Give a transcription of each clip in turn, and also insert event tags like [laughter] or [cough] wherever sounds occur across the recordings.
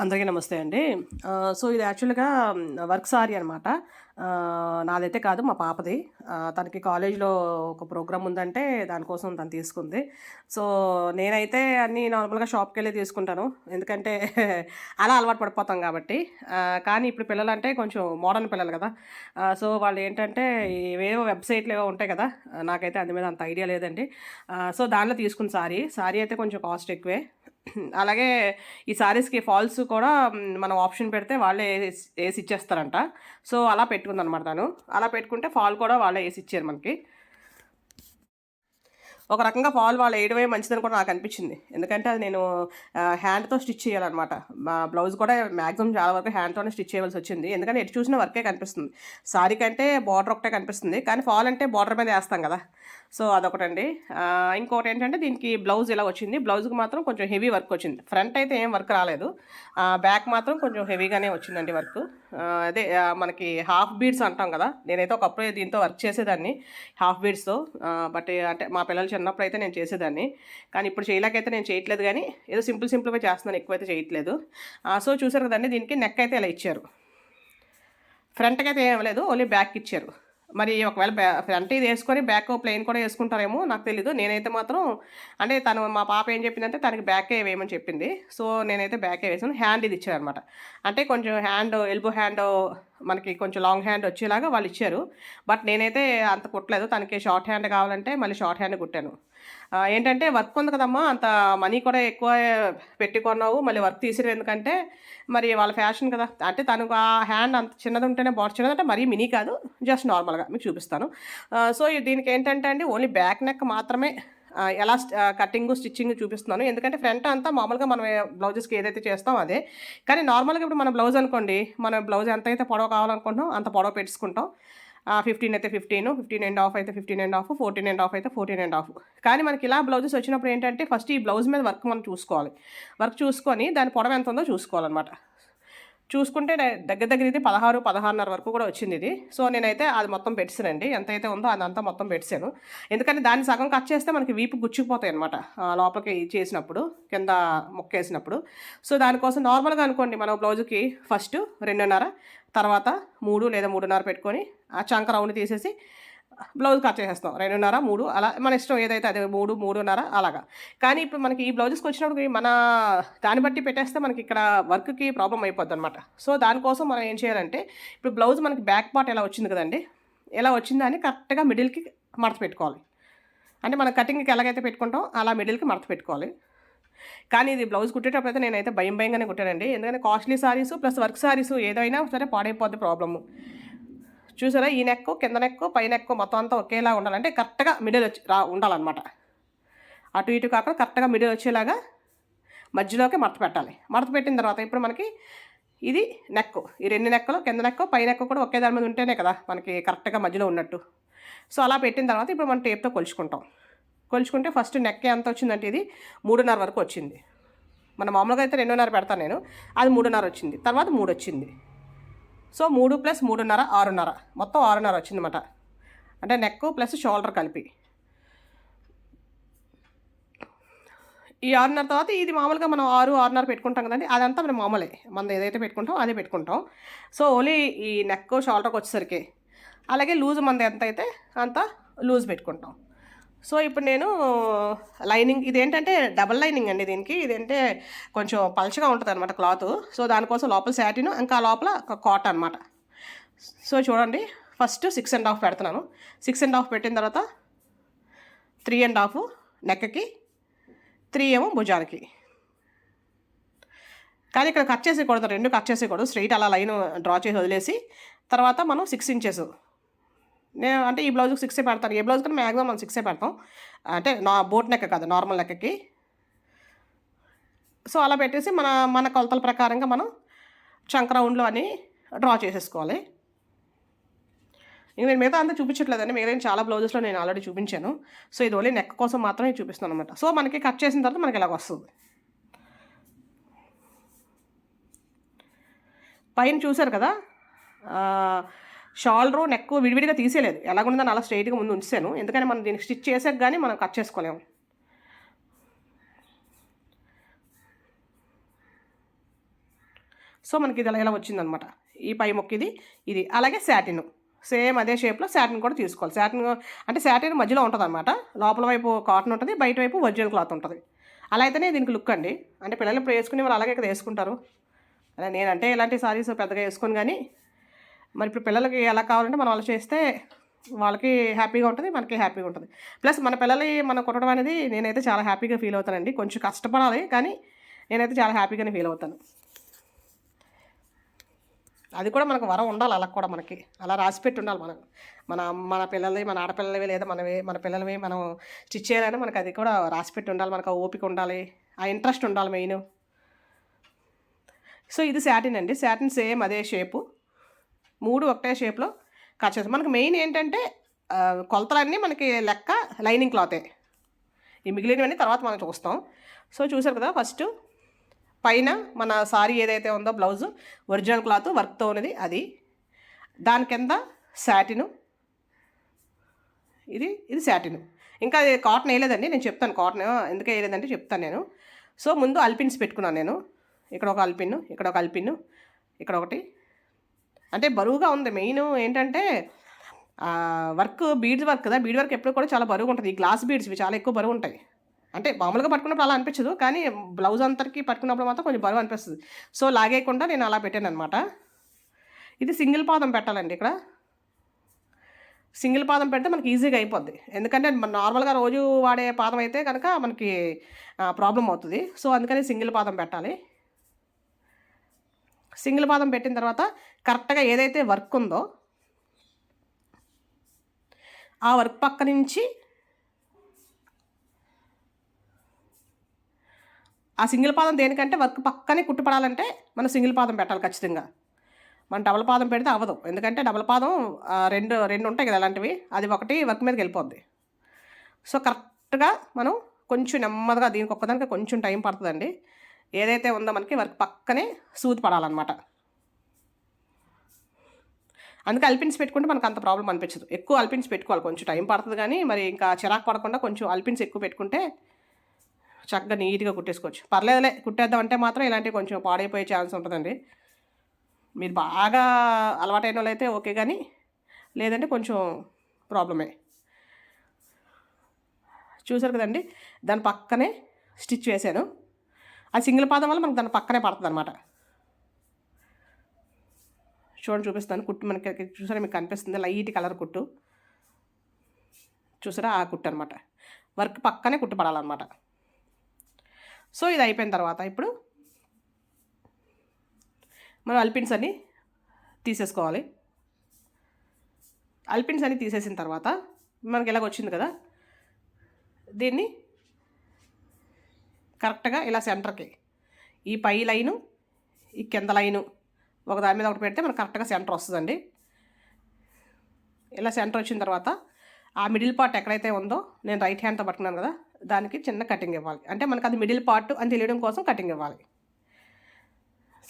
అందరికీ నమస్తే అండి. సో ఇది యాక్చువల్‌గా వర్క్ సారీ అనమాట. నాదైతే కాదు మా పాపది. తనకి కాలేజ్‌లో ఒక ప్రోగ్రామ్ ఉందంటే దానికోసం తను తీసుకుంది. సో, నేనైతే అన్నీ నార్మల్‌గా షాప్కి వెళ్ళి తీసుకుంటాను. ఎందుకంటే [laughs] అలా అలవాటు పడిపోతాం కాబట్టి. కానీ ఇప్పుడు పిల్లలు అంటే కొంచెం మోడర్న్ పిల్లలు కదా! సో వాళ్ళు ఏంటంటే ఏవేవో వెబ్‌సైట్‌లు ఏవో ఉంటాయి కదా! నాకైతే అందు మీద అంత ఐడియా లేదండి. సో, దానిలో తీసుకున్న సారీ. సారీ అయితే కొంచెం కాస్ట్ ఎక్కువే. అలాగే ఈ సారీస్‌కి ఫాల్స్ కూడా మనం ఆప్షన్ పెడితే వాళ్ళే వేసి ఇచ్చేస్తారంట. సో, అలా పెట్టుకుందనమాట తను. అలా పెట్టుకుంటే ఫాల్ కూడా వాళ్ళే వేసి ఇచ్చారు మనకి. ఒక రకంగా ఫాల్ వాళ్ళు వేయడమే మంచిదని కూడా నాకు అనిపించింది. ఎందుకంటే అది నేను హ్యాండ్‌తో స్టిచ్ చేయాలనమాట. మా బ్లౌజ్ కూడా మ్యాక్సిమం చాలా వరకు హ్యాండ్‌తోనే స్టిచ్ చేయవలసి వచ్చింది ఎందుకంటే ఎటు చూసిన వర్కే కనిపిస్తుంది. సారీ కంటే బార్డర్ ఒకటే కనిపిస్తుంది. కానీ ఫాల్ అంటే బార్డర్ మీద వేస్తాం కదా! సో, అదొకటండి. ఇంకోటి ఇంకోటేంటంటే దీనికి బ్లౌజ్ ఇలా వచ్చింది. బ్లౌజ్‌కి మాత్రం కొంచెం హెవీ వర్క్ వచ్చింది. ఫ్రంట్ అయితే ఏం వర్క్ రాలేదు. బ్యాక్ మాత్రం కొంచెం హెవీగానే వచ్చిందండి వర్క్. అదే మనకి హాఫ్ బీడ్స్ అంటాం కదా! నేనైతే ఒకప్పుడు దీంతో వర్క్ చేసేదాన్ని. హాఫ్ బీడ్స్‌తో. బట్ అంటే మా పిల్లలు చిన్నప్పుడు అయితే నేను చేసేదాన్ని. కానీ ఇప్పుడు చేయలేకైతే నేను చేయట్లేదు కానీ ఏదో సింపుల్ సింపుల్‌గా చేస్తున్నాను. ఎక్కువైతే చేయట్లేదు. సో, చూసారు కదండి దీనికి నెక్ అయితే ఇలా ఇచ్చారు. ఫ్రంట్కి అయితే ఏం లేదు ఓన్లీ బ్యాక్ ఇచ్చారు. మరి ఒకవేళ బ్యా ఫ్రంట్ ఇది వేసుకొని బ్యాక్ ప్లెయిన్ కూడా వేసుకుంటారేమో నాకు తెలీదు. నేనైతే మాత్రం అంటే తను మా పాప ఏం చెప్పిందంటే తనకి బ్యాకే వేయమని చెప్పింది. సో, నేనైతే బ్యాకే వేసాను. హ్యాండ్ ఇది ఇచ్చారనమాట. అంటే కొంచెం హ్యాండ్ ఎల్బో హ్యాండ్ మనకి కొంచెం లాంగ్ హ్యాండ్ వచ్చేలాగా వాళ్ళు ఇచ్చారు. బట్ నేనైతే అంత కుట్టలేదు. తనకి షార్ట్ హ్యాండ్ కావాలంటే మళ్ళీ షార్ట్ హ్యాండ్ కుట్టాను. ఏంటంటే వర్క్ ఉంది కదమ్మా! అంత మనీ కూడా ఎక్కువ పెట్టి కొన్నావు. మళ్ళీ వర్క్ తీసిరు ఎందుకంటే మరి వాళ్ళ ఫ్యాషన్ కదా! అంటే తనకు ఆ హ్యాండ్ అంత చిన్నది ఉంటేనే బార్డర్ చిన్నదంటే మరీ మినీ కాదు. జస్ట్ నార్మల్‌గా మీకు చూపిస్తాను. సో, దీనికి ఏంటంటే అండి ఓన్లీ బ్యాక్ నెక్ మాత్రమే ఎలా కటింగ్ స్టిచ్చింగ్ చూపిస్తున్నాను. ఎందుకంటే ఫ్రంట్ అంతా మామూలుగా మనం బ్లౌజెస్‌కి ఏదైతే చేస్తామో అదే. కానీ నార్మల్‌గా ఇప్పుడు మన బ్లౌజ్ అనుకోండి. మన బ్లౌజ్ ఎంతైతే పొడవ కావాలనుకుంటున్నాం అంత పొడవ పెట్టుకుంటాం ఫిఫ్టీన్ అయితే 15, 15 అండ్ హాఫ్ అయితే 15 అండ్ హాఫ్, 14 అండ్ హాఫ్ అయితే 14 అండ్ హాఫ్. కానీ మనకి ఇలా బ్లౌజెస్ వచ్చినప్పుడు ఏంటంటే ఫస్ట్ ఈ బ్లౌజ్ మీద వర్క్ మనం చూసుకోవాలి. వర్క్ చూసుకొని దాని పొడవ ఎంత ఉందో చూసుకోవాలనమాట. చూసుకుంటే దగ్గర దగ్గర ఇది 16, 16:30 వరకు కూడా వచ్చింది ఇది. సో, నేనైతే అది మొత్తం పెట్టేసానండి. ఎంతైతే ఉందో అదంతా మొత్తం పెట్టాను ఎందుకంటే దాన్ని సగం కట్ చేస్తే మనకి వీపు గుచ్చుకుపోతాయి అనమాట లోపలికి చేసినప్పుడు కింద ముక్కేసినప్పుడు. సో, దానికోసం నార్మల్‌గా అనుకోండి మనం బ్లౌజ్‌కి ఫస్ట్ 2:30 తర్వాత మూడు లేదా 3:30 పెట్టుకొని ఆ చంక రౌండ్ తీసేసి బ్లౌజ్ కట్ చేసేస్తాం. 2:30, 3 అలా మన ఇష్టం ఏదైతే అదే 3, 3:30 అలాగా. కానీ ఇప్పుడు మనకి ఈ బ్లౌజెస్‌కి వచ్చినప్పుడు మన దాన్ని బట్టి పెట్టేస్తే మనకి ఇక్కడ వర్క్‌కి ప్రాబ్లమ్ అయిపోద్దనమాట. సో, దానికోసం మనం ఏం చేయాలంటే ఇప్పుడు బ్లౌజ్ మనకి బ్యాక్ పార్ట్ ఎలా వచ్చింది కదండి ఎలా వచ్చిందా అని కరెక్ట్‌గా మిడిల్‌కి మడత పెట్టుకోవాలి. అంటే మనం కటింగ్‌కి ఎలాగైతే పెట్టుకుంటాం అలా మిడిల్‌కి మడత పెట్టుకోవాలి. కానీ ఇది బ్లౌజ్ కుట్టేటప్పుడు అయితే నేనైతే భయం భయంగానే కుట్టానండి. ఎందుకంటే costly saris plus work saris ఏదైనా సరే పాడైపోద్ది ప్రాబ్లము. చూసారా? ఈ నెక్కు, కింద నెక్కు, పై నెక్కు మొత్తం అంతా ఒకేలా ఉండాలంటే కరెక్ట్‌గా మిడిల్ వచ్చి రా ఉండాలన్నమాట అటు ఇటు కాకుండా కరెక్ట్‌గా మిడిల్ వచ్చేలాగా మధ్యలోకి మడత పెట్టాలి. మడత పెట్టిన తర్వాత ఇప్పుడు మనకి ఇది నెక్కు. ఈ రెండు నెక్కలు కింద నెక్కు, పై నెక్కు కూడా ఒకే దాని మీద ఉంటేనే కదా! మనకి కరెక్ట్‌గా మధ్యలో ఉన్నట్టు. సో, అలా పెట్టిన తర్వాత ఇప్పుడు మనం టేప్‌తో కొలుచుకుంటాం. కొలుచుకుంటే ఫస్ట్ నెక్ ఎంత వచ్చిందంటే ఇది 3:30 వరకు వచ్చింది. మన మామూలుగా అయితే 2:30 పెడతాను నేను. అది 3:30 వచ్చింది. తర్వాత మూడు వచ్చింది. సో, మూడు ప్లస్ 3:30 6:30 మొత్తం 6:30 వచ్చిందన్నమాట. అంటే నెక్కు ప్లస్ షోల్డర్ కలిపి. ఈ 6:30 తర్వాత ఇది మామూలుగా మనం 6, 6:30 పెట్టుకుంటాం కదండి అదంతా మనం మామూలే. మనది ఏదైతే పెట్టుకుంటాం అదే పెట్టుకుంటాం. సో, ఓన్లీ ఈ నెక్ షోల్డర్‌కి వచ్చేసరికి అలాగే లూజ్ మనది అయితే అంత లూజ్ పెట్టుకుంటాం. సో, ఇప్పుడు నేను లైనింగ్ ఇదేంటంటే డబుల్ లైనింగ్ అండి దీనికి. ఇదేంటే కొంచెం పలచగా ఉంటుందన్నమాట క్లాత్ సో, దానికోసం లోపల శాటిన్ ఇంకా లోపల కాట్ అనమాట. సో, చూడండి ఫస్ట్ సిక్స్ అండ్ హాఫ్ పెడుతున్నాను. సిక్స్ అండ్ హాఫ్ పెట్టిన తర్వాత త్రీ అండ్ హాఫ్ నెక్‌కి, త్రీ ఏమో భుజానికి. కానీ ఇక్కడ కట్ చేసేయకూడదు. రెండు కట్ చేసేయకూడదు. స్ట్రెయిట్ అలా లైన్ డ్రా చేసి వదిలేసి తర్వాత మనం సిక్స్ ఇంచెస్ నేను అంటే ఈ బ్లౌజ్‌కి సిక్సే పెడతాను. ఏ బ్లౌజ్‌కైనా మాక్సిమం మనం సిక్సే పెడతాం. అంటే నా బోట్ నెక్క కాదు నార్మల్ నెక్కకి సో, అలా పెట్టేసి మన మన కొలతల ప్రకారంగా మనం చంక్ రౌండ్‌లు అని డ్రా చేసేసుకోవాలి. ఇంక నేను మిగతా అంతా చూపించట్లేదండి. మిగతా చాలా బ్లౌజెస్‌లో నేను ఆల్రెడీ చూపించాను. సో, ఇది ఓన్లీ నెక్ కోసం మాత్రమే చూపిస్తాను అనమాట. సో, మనకి కట్ చేసిన తర్వాత మనకి ఇలాగ వస్తుంది పైన చూసారు కదా! ఆహ్, నెక్ విడివిడిగా తీసేయలేదు. ఎలాగుందని అలా స్ట్రెయిట్‌గా ముందు ఉంచాను ఎందుకంటే మనం దీనికి స్టిచ్ చేసాక కానీ మనం కట్ చేసుకోలేము. సో మనకి ఇది ఇలా వచ్చిందనమాట. ఈ పై మొక్క ఇది. ఇది అలాగే శాటిన్ సేమ్ అదే షేప్లో శాటిన్ కూడా తీసుకోవాలి. శాటిన్ అంటే శాటిన్ మధ్యలో ఉంటుంది అనమాట లోపల వైపు కాటన్ ఉంటుంది బయట వైపు ఒరిజినల్ క్లాత్ ఉంటుంది. అలా అయితేనే దీనికి లుక్ అండి. అంటే పిల్లలు ఇప్పుడు వేసుకునే వాళ్ళు అలాగే ఇక్కడ వేసుకుంటారు. అలా నేనంటే ఇలాంటి సారీస్ పెద్దగా వేసుకొని కానీ మరి ఇప్పుడు పిల్లలకి ఎలా కావాలంటే మనం అలా చేస్తే వాళ్ళకి హ్యాపీగా ఉంటుంది మనకి హ్యాపీగా ఉంటుంది. ప్లస్ మన పిల్లలు మనం కొట్టడం అనేది నేనైతే చాలా హ్యాపీగా ఫీల్ అవుతానండి. కొంచెం కష్టపడాలి కానీ నేనైతే చాలా హ్యాపీగానే ఫీల్ అవుతాను. అది కూడా మనకు వరం ఉండాలి అలా కూడా మనకి. అలా రాసిపెట్టి ఉండాలి మనం మన మన పిల్లలవి మన ఆడపిల్లలవి లేదా మనవి మన పిల్లలవి మనం స్టిచ్ చేయాలని మనకు అది కూడా రాసిపెట్టి ఉండాలి. మనకు ఆ ఓపిక ఉండాలి. ఆ ఇంట్రెస్ట్ ఉండాలి మెయిన్. సో ఇది శాటిన్ అండి. శాటిన్ సేమ్ అదే షేపు. మూడు ఒకటే షేప్లో కట్ చేస్తాం. మనకి మెయిన్ ఏంటంటే కొలతలన్నీ మనకి లెక్క లైనింగ్ క్లాతే ఈ మిగిలినవన్నీ తర్వాత మనం చూస్తాం. సో చూసారు కదా ఫస్ట్ పైన మన సారీ ఏదైతే ఉందో బ్లౌజ్ ఒరిజినల్ క్లాత్ వర్క్తో ఉన్నది అది. దాని కింద శాటిను ఇది ఇది శాటిన్ ఇంకా అది కాటన్ వేయలేదండి నేను చెప్తాను కాటన్ ఎందుకే వేయలేదంటే చెప్తాను నేను. సో ముందు అల్పిన్స్ పెట్టుకున్నాను నేను. ఇక్కడ ఒక అల్పిన్ ఇక్కడ ఒక అల్పిన్ ఇక్కడ ఒకటి. అంటే బరువుగా ఉంది. మెయిన్ ఏంటంటే వర్క్ బీడ్స్ వర్క్ కదా. బీడ్ వర్క్ ఎప్పుడు కూడా చాలా బరువుగా ఉంటుంది. ఈ గ్లాస్ బీడ్స్ ఇవి చాలా ఎక్కువ బరువు ఉంటాయి. అంటే మామూలుగా పట్టుకున్నప్పుడు అలా అనిపించదు. కానీ బ్లౌజ్ అంతరికి పట్టుకున్నప్పుడు మాత్రం కొంచెం బరువు అనిపిస్తుంది. సో లాగేయకుండా నేను అలా పెట్టాను అనమాట ఇది సింగిల్ పాదం పెట్టాలండి ఇక్కడ. సింగిల్ పాదం పెడితే మనకి ఈజీగా అయిపోద్ది. ఎందుకంటే నార్మల్గా రోజు వాడే పాదం అయితే కనుక మనకి ప్రాబ్లం అవుతుంది. సో అందుకని సింగిల్ పాదం పెట్టాలి. సింగిల్ పాదం పెట్టిన తర్వాత కరెక్ట్గా ఏదైతే వర్క్ ఉందో ఆ వర్క్ పక్క నుంచి ఆ సింగిల్ పాదం దేనికంటే వర్క్ పక్కనే కుట్టుపడాలంటే మనం సింగిల్ పాదం పెట్టాలి ఖచ్చితంగా. మనం డబల్ పాదం పెడితే అవ్వదు. ఎందుకంటే డబల్ పాదం రెండు రెండు ఉంటాయి కదా అలాంటివి. అది ఒకటి వర్క్ మీదకి వెళ్ళిపోద్ది. సో కరెక్ట్గా మనం కొంచెం నెమ్మదిగా దీనికి ఒక్కదానికి కొంచెం టైం పడుతుందండి. ఏదైతే ఉందో మనకి వర్క్ పక్కనే సూది పడాలన్నమాట. అందుకే అల్పిన్స్ పెట్టుకుంటే మనకు అంత ప్రాబ్లం అనిపించదు. ఎక్కువ అల్పిన్స్ పెట్టుకోవాలి. కొంచెం టైం పడుతుంది కానీ మరి ఇంకా చిరాకు పడకుండా కొంచెం అల్పిన్స్ ఎక్కువ పెట్టుకుంటే చక్కగా నీట్గా కుట్టేసుకోవచ్చు. పర్లేదులే కుట్టేద్దాం అంటే మాత్రం ఇలాంటివి కొంచెం పాడైపోయే ఛాన్స్ ఉంటుందండి. మీరు బాగా అలవాటైన వాళ్ళు అయితే ఓకే కానీ లేదంటే కొంచెం ప్రాబ్లమే. చూసారు కదండి? దాని పక్కనే స్టిచ్ వేసాను ఆ సింగిల్ పాదం వల్ల మనకు దాని పక్కనే పడుతుంది అనమాట చూడండి చూపిస్తాను. కుట్టు మనకి చూసారా మీకు కనిపిస్తుంది. లైట్ కలర్ కుట్టు. చూసారా ఆ కుట్టు అనమాట వర్క్ పక్కనే కుట్టు పడాలన్నమాట. సో ఇది అయిపోయిన తర్వాత ఇప్పుడు మనం అల్పిన్స్ అన్ని తీసేసుకోవాలి. అల్పిన్స్ అన్ని తీసేసిన తర్వాత మనకి ఇలాగ వచ్చింది కదా దీన్ని కరెక్ట్గా ఇలా సెంటర్కి. ఈ పై లైను ఈ కింద లైను ఒక దాని మీద ఒకటి పెడితే మనకు కరెక్ట్గా సెంటర్ వస్తుందండి. ఇలా సెంటర్ వచ్చిన తర్వాత ఆ మిడిల్ పార్ట్ ఎక్కడైతే ఉందో నేను రైట్ హ్యాండ్తో పట్టుకున్నాను కదా దానికి చిన్న కటింగ్ ఇవ్వాలి. అంటే మనకు అది మిడిల్ పార్ట్ అని తెలియడం కోసం కటింగ్ ఇవ్వాలి.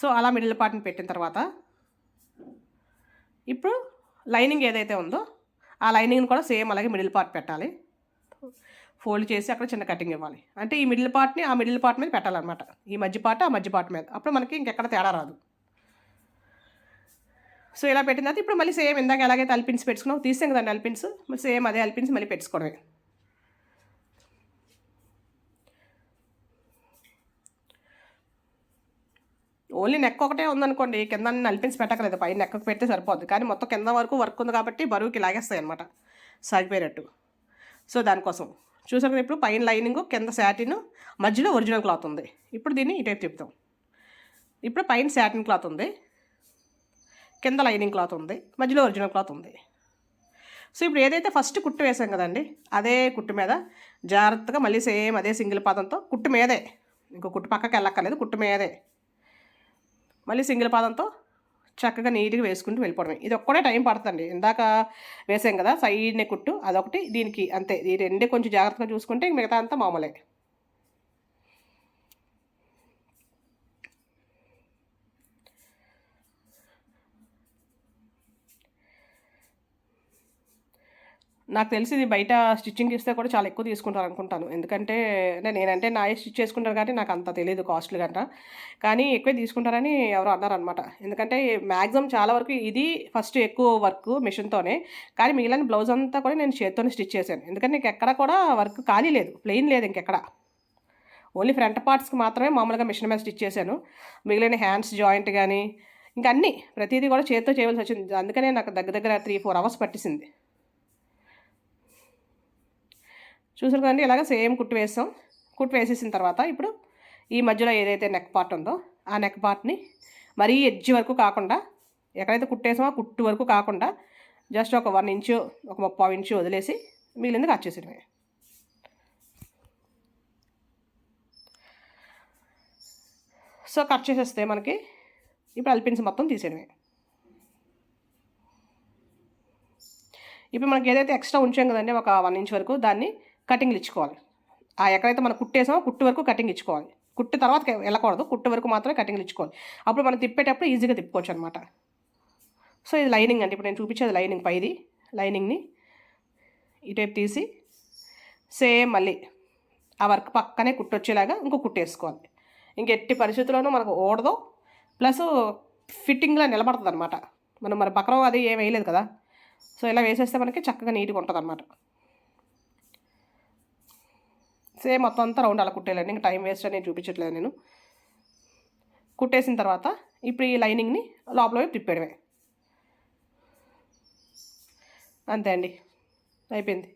సో అలా మిడిల్ పార్ట్ని పెట్టిన తర్వాత ఇప్పుడు లైనింగ్ ఏదైతే ఉందో ఆ లైనింగ్ని కూడా సేమ్ అలాగే మిడిల్ పార్ట్ పెట్టాలి. ఫోల్డ్ చేసి అక్కడ చిన్న కటింగ్ ఇవ్వాలి. అంటే ఈ మిడిల్ పార్ట్ని ఆ మిడిల్ పార్ట్ మీద పెట్టాలన్నమాట. ఈ మధ్య పార్ట్ ఆ మధ్య పార్ట్ మీద. అప్పుడు మనకి ఇంకెక్కడ తేడా రాదు. సో ఇలా పెట్టిన తర్వాత ఇప్పుడు మళ్ళీ సేమ్ ఇందాక ఎలాగైతే అల్పిన్స్ పెట్టుకున్నావు తీసాం కదండి అల్పిన్స్ సేమ్ అదే అల్పిన్స్ మళ్ళీ పెట్టుకోవడమే. ఓన్లీ నెక్ ఒకటే ఉందనుకోండి కింద నలిపించి పెట్టకలేదు పైన నెక్కకు పెడితే సరిపోద్ది. కానీ మొత్తం కింద వరకు వర్క్ ఉంది కాబట్టి బరువుకి లాగేస్తాయి అనమాట సాగిపోయినట్టు. సో దానికోసం. చూసారు కదా ఇప్పుడు పైన లైనింగ్ కింద శాటిన్ మధ్యలో ఒరిజినల్ క్లాత్ ఉంది. ఇప్పుడు దీన్ని ఇటైపు తిప్పుతాం. ఇప్పుడు పైన శాటిన్ క్లాత్ ఉంది. కింద లైనింగ్ క్లాత్ ఉంది. మధ్యలో ఒరిజినల్ క్లాత్ ఉంది. సో ఇప్పుడు ఏదైతే ఫస్ట్ కుట్టు వేసాం కదండి అదే కుట్టు మీద జాగ్రత్తగా మళ్ళీ సేమ్ అదే సింగిల్ పాదంతో కుట్టు మీదే. ఇంకో కుట్టు పక్కకి వెళ్ళక్కర్లేదు కుట్టు మీదే. మళ్ళీ సింగిల్ పాదంతో చక్కగా నీట్గా వేసుకుంటూ వెళ్ళిపోవడమే. ఇది ఒక్కడే టైం పడుతుంది ఇందాక వేసాం కదా సైడ్నే కుట్టు అదొకటి. దీనికి అంతే. ఈ రెండే కొంచెం జాగ్రత్తగా చూసుకుంటే మిగతా అంతా మామూలే. నాకు తెలిసి ఇది బయట స్టిచ్చింగ్ ఇస్తే కూడా చాలా ఎక్కువ తీసుకుంటారు అనుకుంటాను. ఎందుకంటే అంటే నేనంటే నాయే స్టిచ్ చేసుకుంటాను కాబట్టి నాకు అంత తెలియదు కాస్ట్లీ గంట. కానీ ఎక్కువే తీసుకుంటారని ఎవరు అన్నారనమాట ఎందుకంటే మ్యాక్సిమం చాలా వరకు ఇది ఫస్ట్ ఎక్కువ వర్క్ మిషన్తోనే. కానీ మిగిలిన బ్లౌజ్ అంతా కూడా నేను చేత్తోనే స్టిచ్ చేశాను. ఎందుకంటే నీకు ఎక్కడ కూడా వర్క్ ఖాళీ లేదు. ప్లెయిన్ లేదు ఇంకెక్కడ. ఓన్లీ ఫ్రంట్ పార్ట్స్కి మాత్రమే మామూలుగా మిషన్ మీద స్టిచ్ చేశాను. మిగిలిన హ్యాండ్స్ జాయింట్ కానీ ఇంకా అన్నీ ప్రతిదీ కూడా చేతితో చేయవలసి వచ్చింది. అందుకనే నాకు దగ్గర దగ్గర త్రీ ఫోర్ అవర్స్ పట్టిసింది. చూసారు కదండి ఇలాగ సేమ్ కుట్టు వేస్తాం కుట్టు వేసేసిన తర్వాత ఇప్పుడు ఈ మధ్యలో ఏదైతే నెక్ పార్ట్ ఉందో ఆ నెక్ పార్ట్ని మరీ ఎడ్జ్ వరకు కాకుండా ఎక్కడైతే కుట్టేసామో ఆ కుట్టు వరకు కాకుండా జస్ట్ ఒక వన్ ఇంచు ఒక ముప్పై ఇంచు వదిలేసి మిగిలింది కట్ చేసేయడమే. సో కట్ చేసేస్తే మనకి ఇప్పుడు అల్పిన్స్ మొత్తం తీసేయడమే. ఇప్పుడు మనకి ఏదైతే ఎక్స్ట్రా ఉంచాం కదండి ఒక వన్ ఇంచ్ వరకు దాన్ని కటింగ్లు ఇచ్చుకోవాలి. ఆ ఎక్కడైతే మనం కుట్టేసామో కుట్టు వరకు కటింగ్ ఇచ్చుకోవాలి. కుట్టు తర్వాత వెళ్ళకూడదు. కుట్టు వరకు మాత్రమే కటింగ్లు ఇచ్చుకోవాలి. అప్పుడు మనం తిప్పేటప్పుడు ఈజీగా తిప్పుకోవచ్చు అనమాట సో ఇది లైనింగ్ అండి. ఇప్పుడు నేను చూపించేది లైనింగ్ పైది. లైనింగ్ని ఇటువైపు తీసి సేమ్ మళ్ళీ ఆ వర్క్ పక్కనే కుట్టొచ్చేలాగా ఇంకో కుట్టేసుకోవాలి ఇంకెట్టి పరిస్థితుల్లోనూ మనకు ఓడదు. ప్లస్ ఫిట్టింగ్లా నిలబడుతుంది అనమాట మనం మరి బక్రం అది ఏం వేయలేదు కదా. సో ఇలా వేసేస్తే మనకి చక్కగా నీట్గా ఉంటుంది అనమాట సేమ్ మొత్తం అంతా రౌండ్ అలా కుట్టేయాలండి. ఇంకా టైం వేస్ట్ అని చూపించట్లేదు నేను. కుట్టేసిన తర్వాత ఇప్పుడు ఈ లైనింగ్ని లోపల తిప్పేయడమే. అంతే అండి. అయిపోయింది.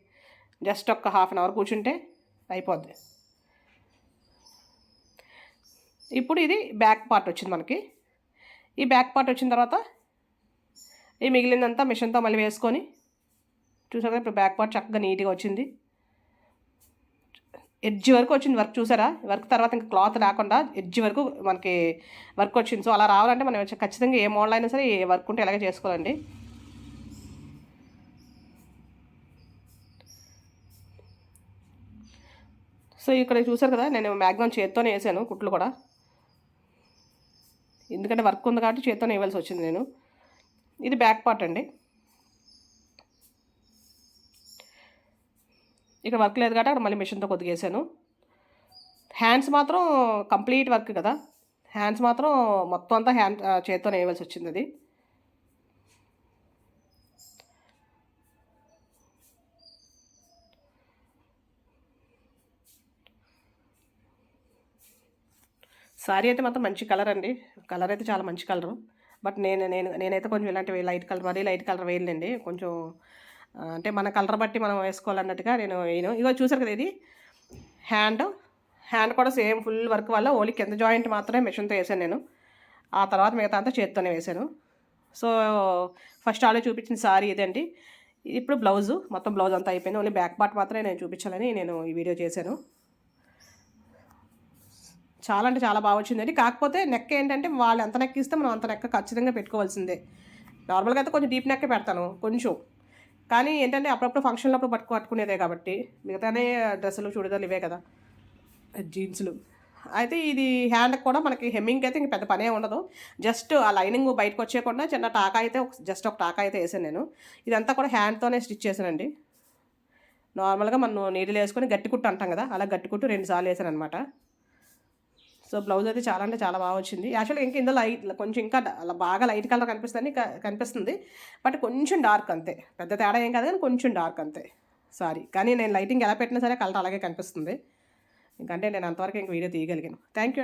జస్ట్ ఒక హాఫ్ అన్ అవర్ కూర్చుంటే అయిపోద్ది. ఇప్పుడు ఇది బ్యాక్ పార్ట్ వచ్చింది మనకి. ఈ బ్యాక్ పార్ట్ వచ్చిన తర్వాత ఈ మిగిలిందంతా మిషన్తో మళ్ళీ వేసుకొని చూసాక ఇప్పుడు బ్యాక్ పార్ట్ చక్కగా నీట్గా వచ్చింది. ఎడ్జ్ వరకు వచ్చింది వర్క్ చూసారా? వర్క్ తర్వాత ఇంకా క్లాత్ రాకుండా ఎడ్జ్ వరకు మనకి వర్క్ వచ్చింది. సో అలా రావాలంటే మనం ఖచ్చితంగా ఏ మోడల్ అయినా సరే ఏ వర్క్ ఉంటే ఎలాగే చేసుకోవాలండి. సో ఇక్కడ చూసారు కదా నేను మ్యాక్సిమం చేత్తోనే వేసాను కుట్లు కూడా. ఎందుకంటే వర్క్ ఉంది కాబట్టి చేత్తోనే వేయవలసి వచ్చింది నేను. ఇది బ్యాక్ పార్ట్ అండి. ఇక్కడ వర్క్ లేదు కాబట్టి అక్కడ మళ్ళీ మిషన్తో కొద్దిగా వేసాను హ్యాండ్స్ మాత్రం కంప్లీట్ వర్క్ కదా. హ్యాండ్స్ మాత్రం మొత్తం అంతా హ్యాండ్ చేత్తో వేయవలసి వచ్చింది అది. సారీ అయితే మాత్రం మంచి కలర్ అండి. కలర్ అయితే చాలా మంచి కలరు బట్ నేను నేను నేనైతే కొంచెం ఇలాంటివి లైట్ కలర్ మరీ లైట్ కలర్ వేయలేండి. కొంచెం అంటే మన కలర్ బట్టి మనం వేసుకోవాలన్నట్టుగా నేను వేయను. ఇగో చూసారు కదా ఇది? హ్యాండ్ హ్యాండ్ కూడా సేమ్ ఫుల్ వర్క్ వల్ల ఓన్లీ కింద జాయింట్ మాత్రమే మెషిన్తో వేసాను నేను. ఆ తర్వాత మిగతా అంతా చేత్తోనే వేసాను. సో ఫస్ట్ ఆల్రెడీ చూపించిన సారీ ఇదండి ఇప్పుడు బ్లౌజు మొత్తం బ్లౌజ్ అంతా అయిపోయింది. ఓన్లీ బ్యాక్ పార్ట్ మాత్రమే నేను చూపించాలని నేను ఈ వీడియో చేశాను. చాలా అంటే చాలా బాగా వచ్చిందండి. కాకపోతే నెక్ ఏంటంటే వాళ్ళు ఎంత నెక్ ఇస్తే మనం అంత నెక్క ఖచ్చితంగా పెట్టుకోవాల్సిందే. నార్మల్గా అయితే కొంచెం డీప్ నెక్కే పెడతాను కొంచెం. కానీ ఏంటంటే అప్పుడప్పుడు ఫంక్షన్లో అప్పుడు పట్టుకు పట్టుకునేదే కాబట్టి మిగతానే డ్రెస్సులు చూడదాలు ఇవే కదా. జీన్స్లు. అయితే ఇది హ్యాండ్ కూడా మనకి హెమ్మింగ్ అయితే ఇంక పెద్ద పనే ఉండదు. జస్ట్ ఆ లైనింగ్ బయటకు వచ్చేయకుండా చిన్న టాకా అయితే జస్ట్ ఒక టాకా అయితే వేసాను నేను. ఇదంతా కూడా హ్యాండ్తోనే స్టిచ్ చేశానండి. నార్మల్గా మనం నీళ్ళు వేసుకొని గట్టి కుట్టు అంటాం కదా అలా గట్టి కుట్టు రెండు సార్లు వేసాను అనమాట సో బ్లౌజ్ అయితే చాలా అంటే చాలా బాగా వచ్చింది. యాక్చువల్గా ఇంకా ఇందులో లైట్ కొంచెం ఇంకా బాగా లైట్ కలర్ కనిపిస్తుంది కనిపిస్తుంది. బట్ కొంచెం డార్క్ అంతే. పెద్ద తేడా ఏం కాదు కానీ కొంచెం డార్క్ అంతే. సారీ. కానీ నేను లైటింగ్ ఎలా పెట్టినా సరే కలర్ అలాగే కనిపిస్తుంది. ఇంకంటే నేను అంతవరకు ఇంక వీడియో తీయగలిగాను. Thank you